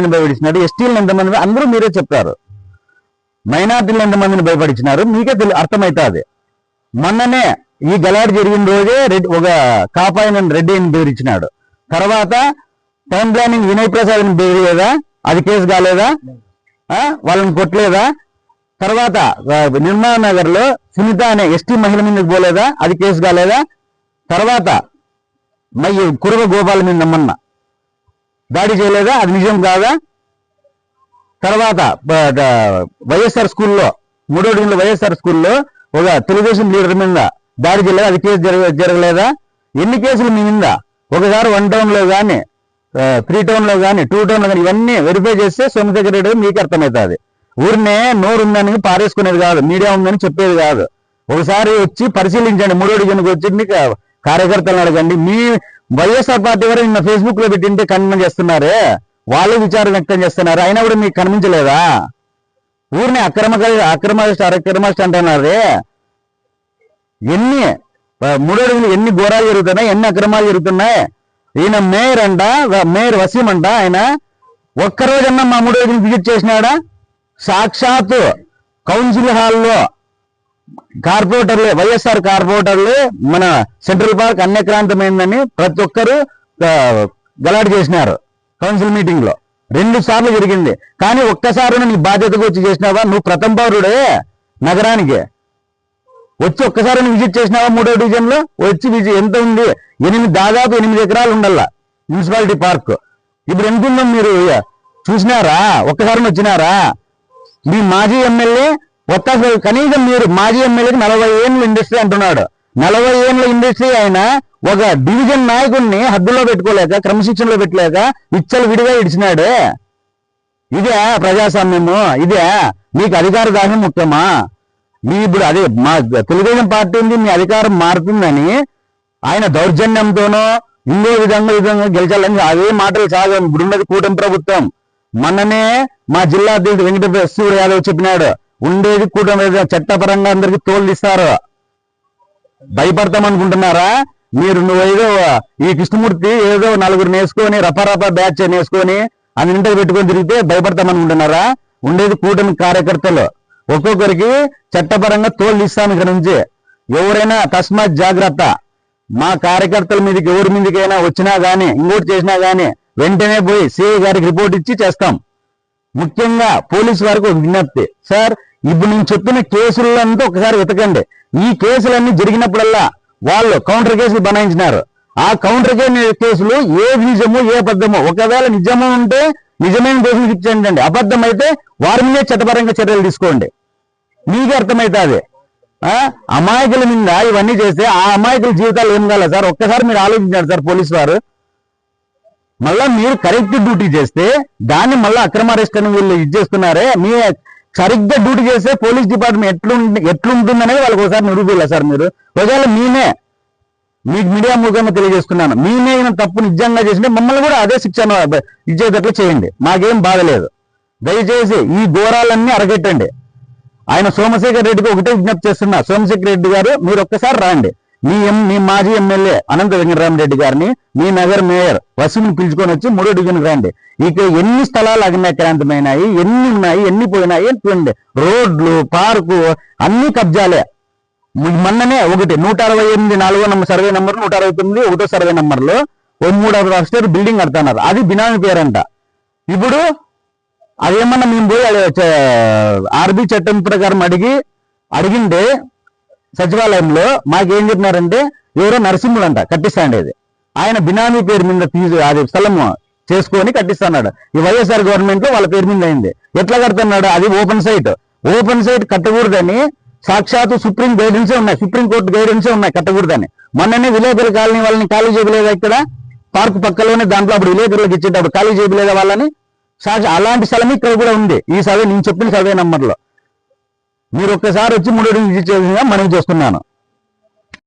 మందిని భయపడిచ్చినాడు ఎస్టీలను ఎంతమంది? అందరూ మీరే చెప్తారు మైనార్టీలు ఎంతమందిని భయపడిచ్చినారు? మీకే తెలి అర్థమవుతుంది మొన్ననే ఈ గలాడ్ జరిగిన రోజే రెడ్డి ఒక కాపాయన రెడ్డిని బెదిరించినాడు తర్వాత టౌన్ ప్లానింగ్ వినయ్ ప్రసాద్ని బెదిరియదా అది కేసు కాలేదా? ఆ? వాళ్ళని కొట్టలేదా? తర్వాత ఆ, నిర్మలా నగర్లో సునీత అనే ఎస్టీ మహిళ మీదకి పోలేదా? అది కేసు కాలేదా? తర్వాత మయ్య కురవ గోపాల మీద నమ్మన్నా దాడి చేయలేదా? అది నిజం కాదా? తర్వాత వైఎస్ఆర్ స్కూల్లో మూడో డివిజన్లో వైఎస్ఆర్ స్కూల్లో ఒక తెలుగుదేశం లీడర్ మీద దాడి చేయలేదా? అది కేసు జరగ జరగలేదా? ఎన్ని కేసులు మీ మీద? ఒకసారి వన్ టౌన్లో కానీ త్రీ టౌన్లో కానీ టూ టౌన్లో కానీ ఇవన్నీ వెరిఫై చేస్తే సోమశేఖర్ రెడ్డి మీకు అర్థమవుతుంది. ఊరినే నోరు ఉందని పారేసుకునేది కాదు మీడియా ఉందని చెప్పేది కాదు. ఒకసారి వచ్చి పరిశీలించండి మూడో డివిజన్కి వచ్చి మీకు కార్యకర్తలను అడగండి. మీ వైఎస్ఆర్ పార్టీ వారు నిన్న ఫేస్బుక్లో పెట్టింటే కన్వీన్ చేస్తున్నారే? వాళ్ళు విచారం వ్యక్తం చేస్తున్నారు. అయినా కూడా మీకు కనిపించలేదా? ఊరిని అక్రమ అక్రమస్ట్ అక్రమస్ట్ అంటున్నారే ఎన్ని మూడో రోజులు ఎన్ని ఘోరాలు జరుగుతున్నాయి ఎన్ని అక్రమాలు జరుగుతున్నాయి? ఈయన మేయర్ అంట మేయర్ వసీం అంట ఆయన. ఒక్కరోజన్నా మా మూడో రోజులు విజిట్ చేసినాడా? సాక్షాత్ కౌన్సిల్ హాల్లో కార్పొరేటర్లే వైఎస్ఆర్ కార్పొరేటర్లే మన సెంట్రల్ పార్క్ అన్యక్రాంతమైందని ప్రతి ఒక్కరు ఆ, గలాట్ చేసినారు కౌన్సిల్ మీటింగ్లో రెండు సార్లు జరిగింది. కానీ ఒక్కసారి నీ బాధ్యతకు వచ్చి చేసినావా? నువ్వు ప్రథమ పౌరుడే నగరానికి. వచ్చి ఒక్కసారి విజిట్ చేసినావా మూడో డివిజన్లో వచ్చి విజిట్ ఎంత ఉంది? ఎనిమిది దాదాపు ఎనిమిది ఎకరాలు ఉండాల మున్సిపాలిటీ పార్క్. ఇప్పుడు ఎంత ఉందో మీరు చూసినారా? ఒక్కసారి వచ్చినారా? మీ మాజీ ఎమ్మెల్యే ఒక్క కనీసం మీరు మాజీ ఎమ్మెల్యేకి నలభై ఏళ్ళ ఇండస్ట్రీ అంటున్నాడు. నలభై ఏళ్ళ ఇండస్ట్రీ అయినా ఒక డివిజన్ నాయకుడిని హద్దులో పెట్టుకోలేక క్రమశిక్షణలో పెట్టలేక ఇచ్చలు విడిగా ఇడిచినాడే. ఇదే ప్రజాస్వామ్యము ఇదే. మీకు అధికార దాహం ముఖ్యమా? మీ ఇప్పుడు అదే మా తెలుగుదేశం పార్టీ ఉంది మీ అధికారం మారుతుందని ఆయన దౌర్జన్యంతోనో ఇంకో విధంగా విధంగా గెలిచాలని అదే మాటలు సాగం. ఇప్పుడున్నది కూటమి ప్రభుత్వం. మొన్ననే మా జిల్లా అధ్యక్షుడు వెంకట శివుడు యాదవ్ చెప్పినాడు. ఉండేది కూడా చట్టపరంగా అందరికి తోలు ఇస్తారు భయపడతాం అనుకుంటున్నారా మీరు నువ్వు ఏదో ఈ కృష్ణమూర్తి ఏదో నలుగురు నేసుకొని రపరప బ్యాచ్ నేసుకొని అన్ని ఇంటికి పెట్టుకొని తిరిగితే భయపడతాం అనుకుంటున్నారా ఉండేది కూటమి కార్యకర్తలు. ఒక్కొక్కరికి చట్టపరంగా తోలు ఇస్తాను ఇక్కడ నుంచి. ఎవరైనా అకస్మాత్ జాగ్రత్త. మా కార్యకర్తల మీదకి ఎవరి మీదకైనా వచ్చినా గానీ ఇంకోటి చేసినా గానీ వెంటనే పోయి సిఐ గారికి రిపోర్ట్ ఇచ్చి చేస్తాం. ముఖ్యంగా పోలీసు వారికి ఒక విజ్ఞప్తి. సార్ ఇప్పుడు నేను చెప్పిన కేసులంతా ఒకసారి వెతకండి. ఈ కేసులన్నీ జరిగినప్పుడల్లా వాళ్ళు కౌంటర్ కేసులు బనాయించినారు. ఆ కౌంటర్ కేసులు ఏ నిజము ఏ అబద్ధము ఒకవేళ నిజము ఉంటే నిజమైన కేసులు ఇచ్చేయండి అబద్ధం అయితే వారి మీద చట్టపరంగా చర్యలు తీసుకోండి. మీకే అర్థమవుతుంది ఆ? అమాయకుల మీద ఇవన్నీ చేస్తే ఆ అమాయకుల జీవితాలు ఏం కాలేదు సార్? ఒక్కసారి మీరు ఆలోచించారు సార్ పోలీసు వారు. మళ్ళా మీరు కరెక్ట్ డ్యూటీ చేస్తే దాన్ని మళ్ళీ అక్రమ అరెస్ట్ అని వీళ్ళు ఇది చేస్తున్నారే. మీ సరిగ్గా డ్యూటీ చేస్తే పోలీస్ డిపార్ట్మెంట్ ఎట్లు ఎట్లుంటుందనేది వాళ్ళకి ఒకసారి నిరూపిల్ల సార్ మీరు. ఒకవేళ మీనే మీకు మీడియా ముఖంగా తెలియజేస్తున్నాను మీనే తప్పు నిజంగా చేసింటే మమ్మల్ని కూడా అదే శిక్షణ ఇచ్చేటట్లు చేయండి. మాకేం బాధలేదు దయచేసి ఈ ఘోరాలన్నీ అరగెట్టండి ఆయన సోమశేఖర్ రెడ్డికి ఒకటే విజ్ఞప్తి చేస్తున్నా. సోమశేఖర్ రెడ్డి గారు మీరు ఒక్కసారి రాండి. మీ ఎం మీ మాజీ ఎమ్మెల్యే అనంత వెంకటరామరెడ్డి గారిని మీ నగర్ మేయర్ వసూని పిలుచుకొని వచ్చి మూడో డివిజన్ రండి. ఇక ఎన్ని స్థలాలు అగ్నాక్రాంతమైనాయి ఎన్ని ఉన్నాయి ఎన్ని పోయినాయి చూడండి. రోడ్లు పార్కు అన్ని కబ్జాలే. మొన్ననే ఒకటి నూట అరవై ఎనిమిది నాలుగో నంబర్ సర్వే నంబర్ నూట అరవై తొమ్మిది ఒకటో సర్వే నెంబర్లు ఓ మూడు అరవై అప్స్టేర్ బిల్డింగ్ కడుతున్నారు. అది బినామీ పేరంట. ఇప్పుడు అదేమన్నా మేము పోయి ఆర్బీ చట్టం ప్రకారం అడిగి అడిగింటే సచివాలయంలో మాకేం చెప్పినారంటే ఎవరో నరసింహుడు అంట కట్టిస్తాండేది. ఆయన బినామీ పేరు మీద తీసు అది స్థలం చేసుకొని కట్టిస్తున్నాడు. ఈ వైఎస్ఆర్ గవర్నమెంట్లో వాళ్ళ పేరు మీద అయింది. ఎట్లా కడుతున్నాడు? అది ఓపెన్ సైట్. ఓపెన్ సైట్ కట్టకూడదని సాక్షాత్తు సుప్రీం గైడెన్సే ఉన్నాయి. సుప్రీం కోర్టు గైడెన్సే ఉన్నాయి కట్టకూడదని. మొన్ననే విలేకరుల కాలనీ వాళ్ళని ఖాళీ చేయలేదా ఇక్కడ? పార్క్ పక్కలోనే దాంట్లో అప్పుడు విలేకరులకు ఇచ్చేటప్పుడు ఖాళీ చేయలేదా వాళ్ళని? సాక్షి అలాంటి స్థలం ఇక్కడ కూడా ఉంది. ఈ సర్వే నేను చెప్పిన సర్వే నంబర్లో. మీరు ఒక్కసారి వచ్చి మూడు విజిట్ చేసిన మనవి చేస్తున్నాను